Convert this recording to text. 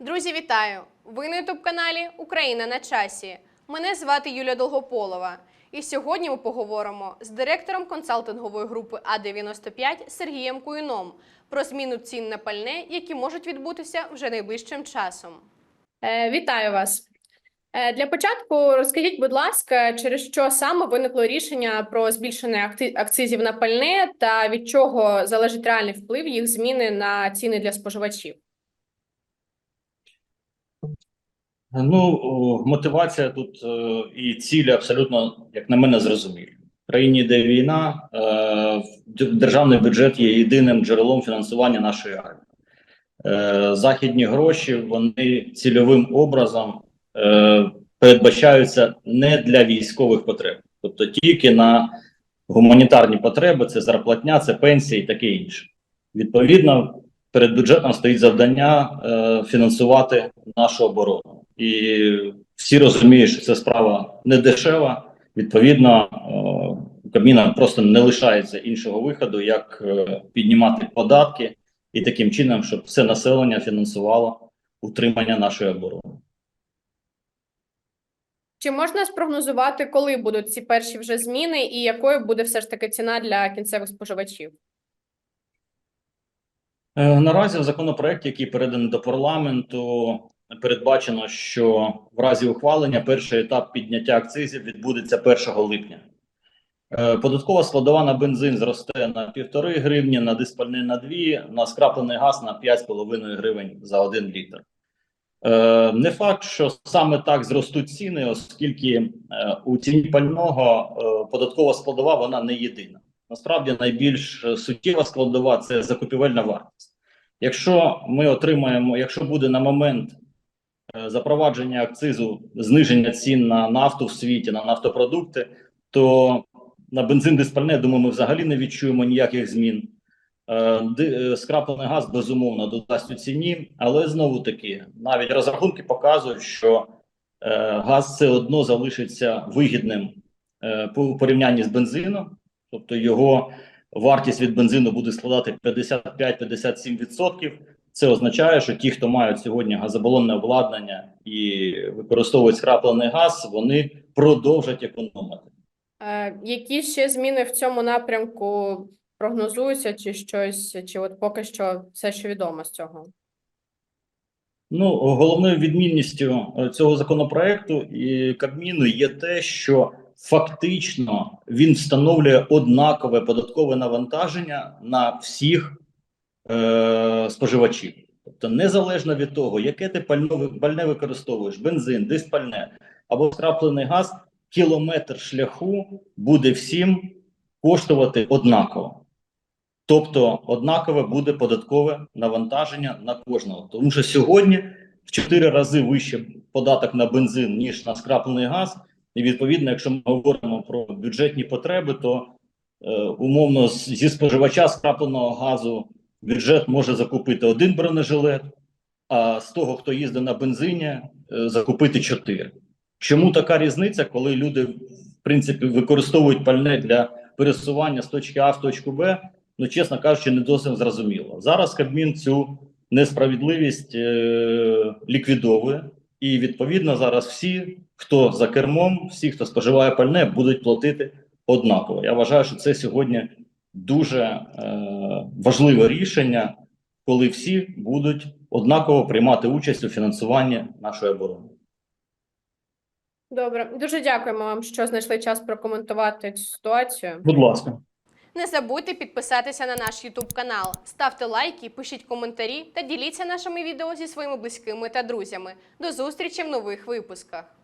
Друзі, вітаю! Ви на ютуб каналі Україна на часі. Мене звати Юлія Долгополова. І сьогодні ми поговоримо з директором консалтингової групи А95 Сергієм Куїном про зміну цін на пальне, які можуть відбутися вже найближчим часом. Е, Вітаю вас. Е, Для початку розкажіть, будь ласка, через що саме виникло рішення про збільшення акцизів на пальне та від чого залежить реальний вплив їх зміни на ціни для споживачів? Ну, мотивація тут е, і цілі абсолютно, як на мене, зрозумілі. В країні, де війна, е, державний бюджет є єдиним джерелом фінансування нашої армії. Е, західні гроші вони цільовим образом передбачаються не для військових потреб, тобто тільки на гуманітарні потреби, це зарплатня, це пенсія і таке інше. Відповідно, перед бюджетом стоїть завдання фінансувати нашу оборону. І всі розуміють, що це справа не дешева. Відповідно, е, у Кабміна просто не лишається іншого виходу, як е, піднімати податки і таким чином, щоб все населення фінансувало утримання нашої оборони. Чи можна спрогнозувати, коли будуть ці перші вже зміни, і якою буде все ж таки ціна для кінцевих споживачів? Е, Наразі в законопроекті, який переданий до парламенту, передбачено, що в разі ухвалення перший етап підняття акцизів відбудеться 1 липня. Е, Податкова складова на бензин зросте на 1,5 гривні, на диспальне на 2, на скраплений газ на 5,5 гривень за 1 літр. Е, Не факт, що саме так зростуть ціни, оскільки е, у ціні пального податкова складова вона не єдина. Насправді найбільш суттєва складова це закупівельна вартість. Якщо ми отримаємо, якщо буде на момент запровадження акцизу зниження цін на нафту в світі, на нафтопродукти, то на бензин диспальне, думаю, ми взагалі не відчуємо ніяких змін. Е, е, Скраплений газ безумовно додасть у ціні, але знову таки навіть розрахунки показують, що е, газ все одно залишиться вигідним е, у порівнянні з бензином, тобто його вартість від бензину буде складати 55-57%. Це означає, що ті, хто мають сьогодні газобалонне обладнання і використовують скраплений газ, вони продовжать економити. Е, Які ще зміни в цьому напрямку прогнозуються, чи щось, чи от поки що все, що відомо з цього? Ну, головною відмінністю е, цього законопроекту і Кабміну є те, що фактично він встановлює однакове податкове навантаження на всіх е, споживачів. Тобто, незалежно від того, яке ти пальне, пальне використовуєш, бензин, диспальне або скраплений газ, кілометр шляху буде всім коштувати однаково. Тобто однакове буде податкове навантаження на кожного. Тому що сьогодні в 4 рази вище податок на бензин, ніж на скраплений газ. І відповідно, якщо ми говоримо про бюджетні потреби, то е, умовно зі споживача скрапленого газу бюджет може закупити один бронежилет, а з того, хто їздить на бензині, е, закупити 4. Чому така різниця, коли люди в принципі використовують пальне для пересування з точки А в точку Б? ну чесно кажучи, не досить зрозуміло. Зараз Кабмін цю несправедливість е, ліквідовує, і відповідно зараз всі, хто за кермом, всі, хто споживає пальне, будуть платити однаково. Я вважаю, що це сьогодні дуже е, важливе рішення, коли всі будуть однаково приймати участь у фінансуванні нашої оборони. Добре, дуже дякуємо вам, що знайшли час прокоментувати цю ситуацію. Будь ласка. Не забудьте підписатися на наш YouTube канал, ставте лайки, пишіть коментарі та діліться нашими відео зі своїми близькими та друзями. До зустрічі в нових випусках.